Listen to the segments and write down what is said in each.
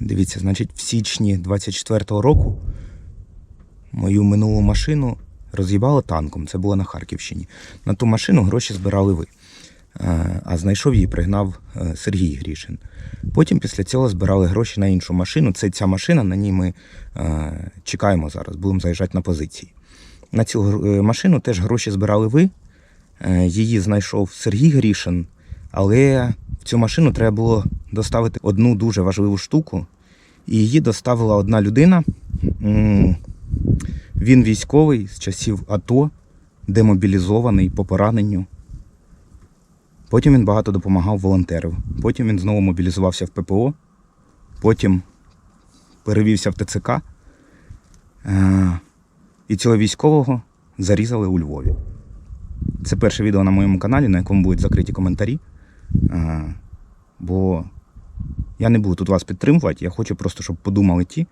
Дивіться, значить, в січні 24-го року мою минулу машину роз'їбало танком. Це було на Харківщині. На ту машину гроші збирали ви. Е, А знайшов її, пригнав е, Сергій Грішин. Потім після цього збирали гроші на іншу машину. Це ця машина, на ній ми е, чекаємо зараз, будемо заїжджати на позиції. На цю машину теж гроші збирали ви. Її знайшов Сергій Грішин, але в цю машину треба було доставити одну дуже важливу штуку. І її доставила одна людина. Він військовий з часів АТО, демобілізований по пораненню. Потім він багато допомагав волонтерів. Потім він знову мобілізувався в ППО. Потім перевівся в ТЦК. Е, І цього військового зарізали у Львові. Це перше відео на моєму каналі, на якому будуть закриті коментарі. Бо я не буду тут вас підтримувати, я хочу просто, щоб подумали ті,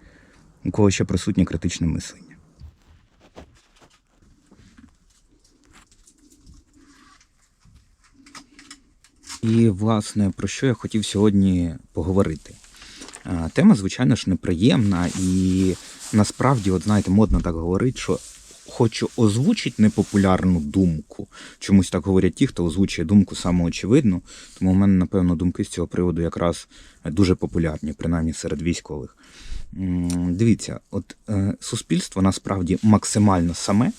у кого ще присутнє критичне мислення. І, власне, про що я хотів сьогодні поговорити. Тема, звичайно ж, неприємна, і насправді, от знаєте, модно так говорить, що хочу озвучити непопулярну думку. Чомусь так говорять ті, хто озвучує думку самоочевидну. Тому в мене, напевно, думки з цього приводу якраз дуже популярні, принаймні серед військових. Дивіться, от е, суспільство насправді максимально саме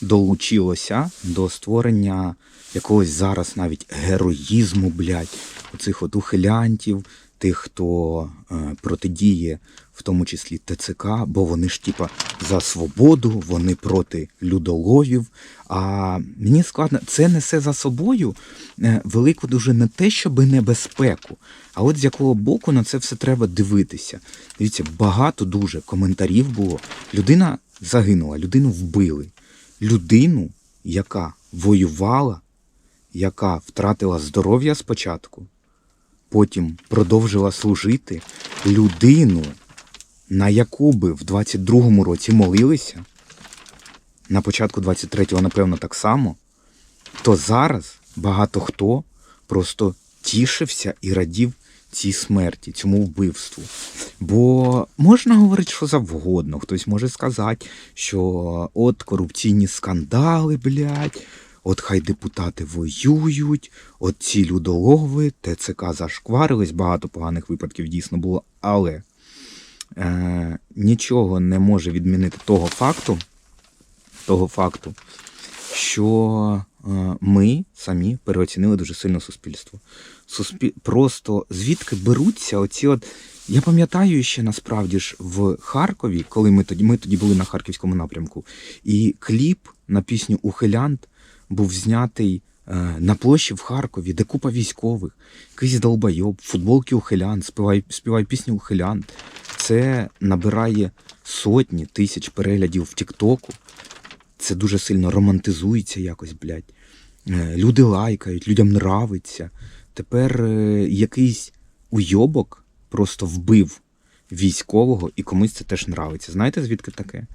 долучилося до створення якогось зараз навіть героїзму, блядь, оцих от ухилянтів, тих, хто е, протидіє, в тому числі ТЦК, бо вони ж типа за свободу, вони проти людоловів. А мені складно, це несе за собою е, велику дуже не те, щоби небезпеку, а от з якого боку на це все треба дивитися. Дивіться, багато дуже коментарів було. Людина загинула, людину вбили. Людину, яка воювала, яка втратила здоров'я спочатку, потім продовжила служити, людину, на яку би в 22-му році молилися, на початку 23-го, напевно, так само, то зараз багато хто просто тішився і радів цій смерті, цьому вбивству. Бо можна говорити, що завгодно. Хтось може сказати, що от корупційні скандали, блядь, от хай депутати воюють, от ці людолови, ТЦК зашкварились, багато поганих випадків дійсно було, але е, нічого не може відмінити того факту, того факту, що ми самі переоцінили дуже сильно суспільство. Суспіль... Просто звідки беруться оці от. Я пам'ятаю ще насправді ж в Харкові, коли ми тоді, ми тоді були на харківському напрямку, і кліп на пісню Ухилянт був знятий е, на площі в Харкові, де купа військових, якийсь долбойоб, футболки Ухилянт, співає, співає пісню Ухилянт. Це набирає сотні тисяч переглядів в Тіктоку. Це дуже сильно романтизується якось, блядь. Е, Люди лайкають, людям нравиться. Тепер е, якийсь уйобок просто вбив військового, і комусь це теж нравиться. Знаєте, звідки таке?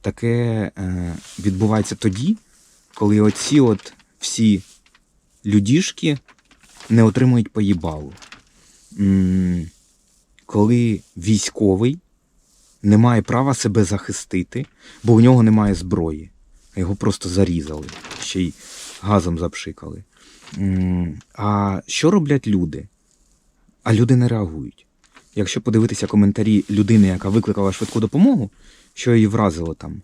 Таке е, відбувається тоді, коли оці от всі людішки не отримують поїбалу. Коли військовий не має права себе захистити, бо у нього немає зброї. Його просто зарізали, ще й газом запшикали. А що роблять люди? А люди не реагують. Якщо подивитися коментарі людини, яка викликала швидку допомогу, що її вразило там?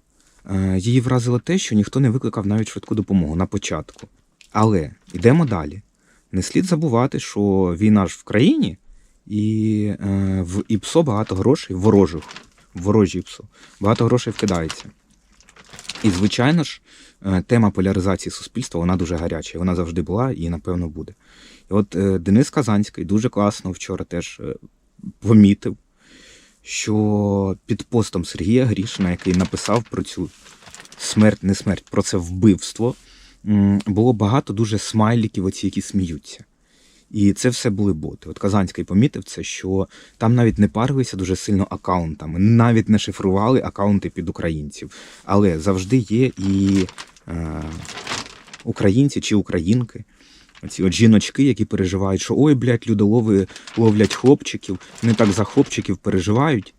Е, Її вразило те, що ніхто не викликав навіть швидку допомогу на початку. Але йдемо далі. Не слід забувати, що війна ж в країні, і е, в ІПСО багато грошей, ворожих, ворожі ІПСО, багато грошей вкидається. І, звичайно ж, е, тема поляризації суспільства вона дуже гаряча. Вона завжди була і, напевно, буде. І от е, Денис Казанський дуже класно вчора теж е, помітив, що під постом Сергія Грішина, який написав про цю смерть, не смерть, про це вбивство, було багато дуже смайліків, оці, які сміються. І це все були боти. От Казанський помітив це, що там навіть не парилися дуже сильно акаунтами, навіть не шифрували акаунти під українців. Але завжди є і е, українці чи українки, Оці от жіночки, які переживають, що ой, блядь, людолови ловлять хлопчиків. Вони так за хлопчиків переживають.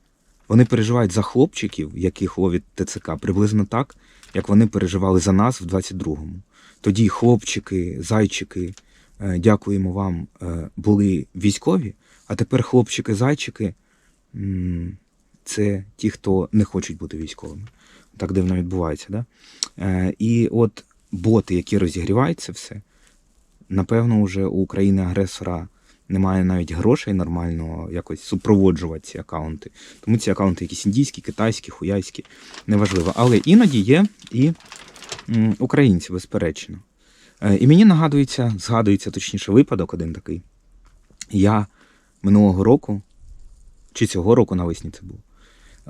Вони переживають за хлопчиків, яких ловить ТЦК, приблизно так, як вони переживали за нас в 22-му. Тоді хлопчики, зайчики, дякуємо вам, е, були військові, а тепер хлопчики, зайчики це ті, хто не хочуть бути військовими. Так дивно відбувається, да? Е, І от боти, які розігрівають це все, напевно, вже у країни-агресора немає навіть грошей нормально якось супроводжувати ці акаунти. Тому ці акаунти якісь індійські, китайські, хуяйські, неважливо. Але іноді є і українці, безперечно. Е, І мені нагадується, згадується точніше випадок один такий. Я минулого року, чи цього року навесні це був,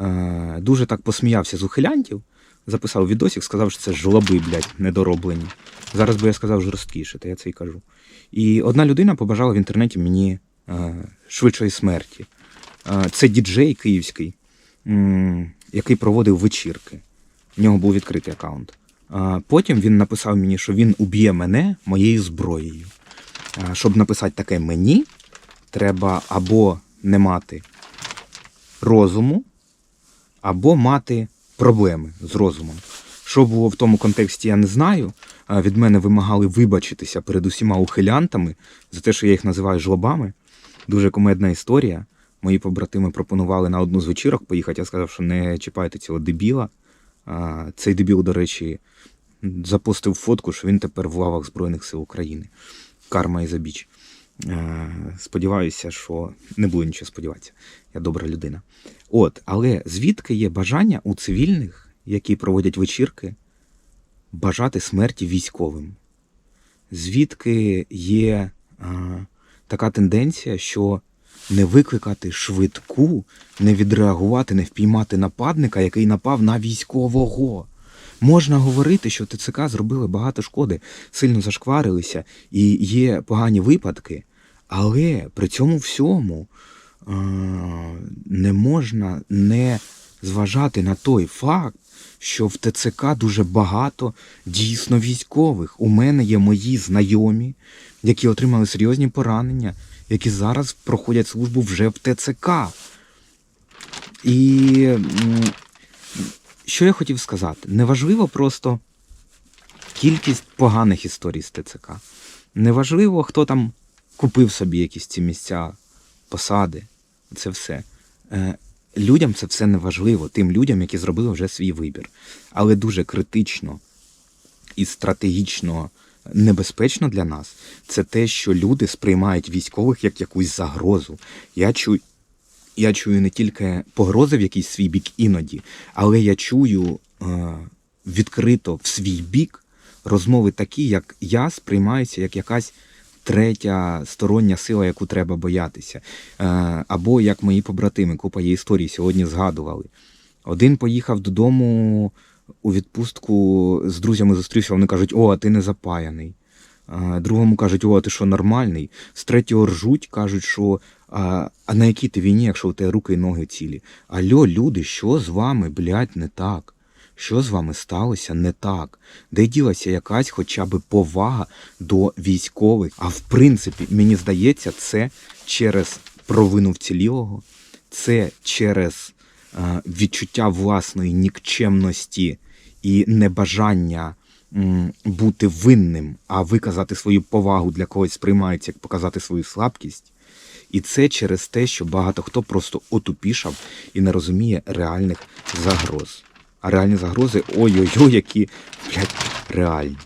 е, дуже так посміявся з ухилянтів, записав відосик, сказав, що це жлоби, блядь, недороблені. Зараз би я сказав жорсткіше, то я це і кажу. І одна людина побажала в інтернеті мені е, швидшої смерті. Це діджей київський, який проводив вечірки. В нього був відкритий аккаунт. Потім він написав мені, що він уб'є мене моєю зброєю. Щоб написати таке мені, треба або не мати розуму, або мати проблеми з розумом. Що було в тому контексті, я не знаю. Від мене вимагали вибачитися перед усіма ухилянтами за те, що я їх називаю жлобами. Дуже комедна історія. Мої побратими пропонували на одну з вечірок поїхати. Я сказав, що не чіпайте цього дебіла. А, Цей дебіл, до речі, запостив фотку, що він тепер в лавах Збройних сил України. Карма і забіч. Е, Сподіваюся, що не буду нічого сподіватися. Я добра людина. От, але звідки є бажання у цивільних, які проводять вечірки, бажати смерті військовим? Звідки є а, така тенденція, що не викликати швидку, не відреагувати, не впіймати нападника, який напав на військового? Можна говорити, що ТЦК зробили багато шкоди, сильно зашкварилися і є погані випадки, але при цьому всьому е, не можна не зважати на той факт, що в ТЦК дуже багато дійсно військових. У мене є мої знайомі, які отримали серйозні поранення, які зараз проходять службу вже в ТЦК. І що я хотів сказати? Неважливо просто кількість поганих історій з ТЦК. Неважливо, хто там купив собі якісь ці місця, посади. Це все. Людям це все не важливо, тим людям, які зробили вже свій вибір. Але дуже критично і стратегічно небезпечно для нас це те, що люди сприймають військових як якусь загрозу. Я чую, я чую не тільки погрози в якийсь свій бік іноді, але я чую е, відкрито в свій бік розмови такі, як я сприймаюся як якась третя стороння сила, яку треба боятися. Е, або як мої побратими, купа є історій сьогодні згадували. Один поїхав додому у відпустку з друзями зустрівся, вони кажуть, о, а ти не запаяний. Другому кажуть, о, ти що нормальний. З третього ржуть, кажуть, що а, а на якій ти війні, якщо у тебе руки і ноги цілі? Альо, люди, що з вами, блядь, не так? Що з вами сталося не так? Де ділася якась хоча б повага до військових? А в принципі, мені здається, це через провину вцілілого, це через е, відчуття власної нікчемності і небажання бути винним, а виказати свою повагу для когось сприймається як показати свою слабкість. І це через те, що багато хто просто отупішав і не розуміє реальних загроз. А реальні загрози ой-ой-ой, які, блядь, реальні.